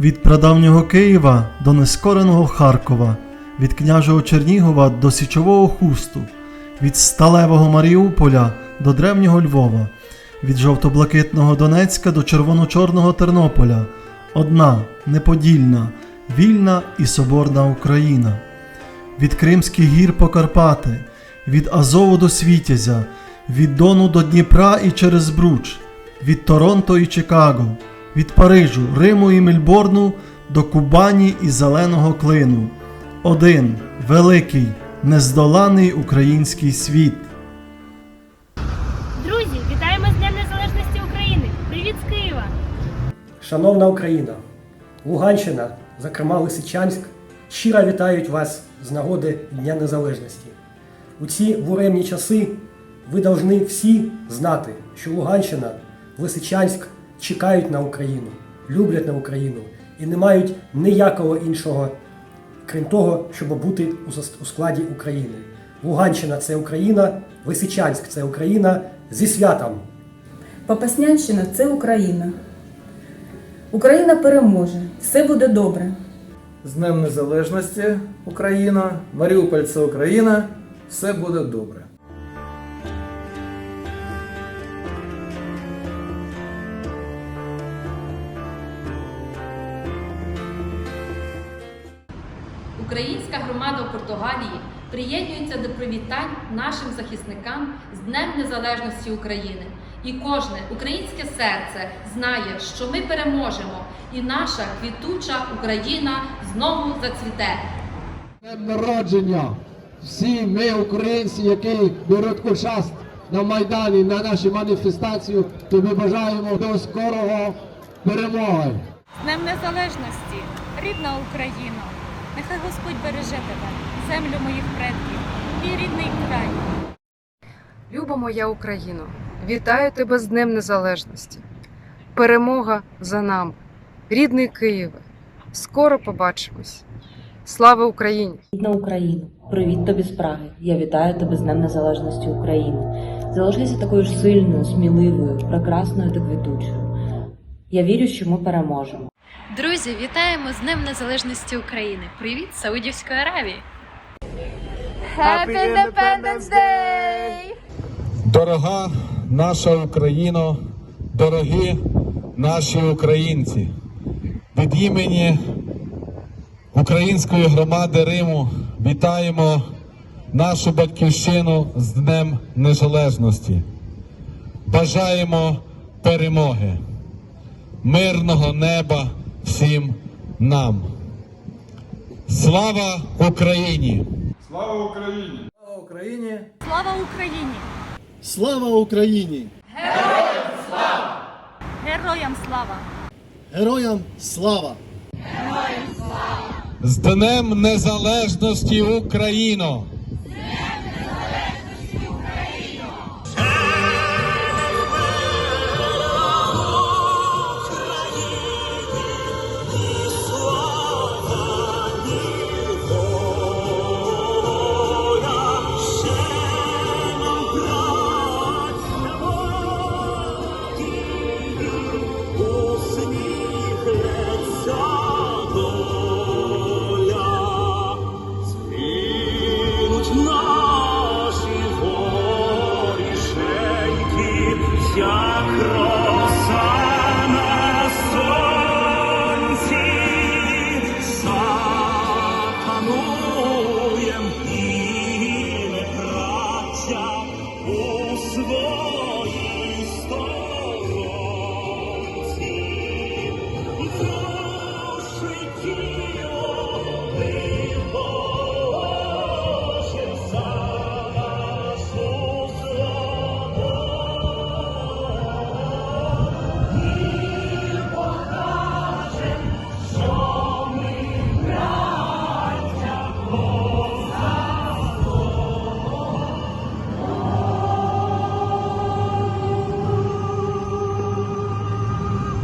Від прадавнього Києва до нескореного Харкова, від княжого Чернігова до Січового Хусту, від сталевого Маріуполя до древнього Львова, від жовто-блакитного Донецька до червоно-чорного Тернополя, одна неподільна, вільна і соборна Україна. Від Кримських гір по Карпати, від Азову до Світязя, від Дону до Дніпра і через Збруч, від Торонто і Чикаго, від Парижу, Риму і Мельборну до Кубані і Зеленого Клину. Один великий, нездоланий український світ. Друзі, вітаємо з Днем Незалежності України! Привіт з Києва! Шановна Україна, Луганщина, зокрема Лисичанськ, щиро вітають вас з нагоди Дня Незалежності. У ці буремні часи ви повинні всі знати, що Луганщина, Лисичанськ чекають на Україну, люблять на Україну і не мають ніякого іншого, крім того, щоб бути у складі України. Луганщина це Україна, Лисичанськ це Україна зі святом. Попаснянщина це Україна. Україна переможе, все буде добре. З Днем Незалежності Україна, Маріуполь це Україна, все буде добре. Українська громада у Португалії приєднується до привітань нашим захисникам з Днем Незалежності України. І кожне українське серце знає, що ми переможемо, і наша квітуча Україна знову зацвіте. Днем народження! Всі ми, українці, які беруть участь на Майдані, на нашій маніфестації, тобі бажаємо до скорого перемоги. З Днем Незалежності, рідна Україна, нехай Господь береже тебе, землю моїх предків, мій рідний край. Люба моя Україно, вітаю тебе з Днем Незалежності. Перемога за нами. Рідний Києве, скоро побачимось. Слава Україні! Рідна Україна, привіт тобі з Праги. Я вітаю тебе з Днем Незалежності України. Залишайся такою ж сильною, сміливою, прекрасною та квітучою. Я вірю, що ми переможемо. Друзі, вітаємо з Днем Незалежності України. Привіт Саудівської Аравії! Happy Independence Day! Дорога наша Україно, дорогі наші українці, від імені Української громади Риму вітаємо нашу батьківщину з Днем Незалежності. Бажаємо перемоги, мирного неба всім нам. Слава Україні! Слава Україні! Слава Україні! Слава Україні! Слава Україні! Героям слава! Героям слава! З Днем Незалежності Україно! King.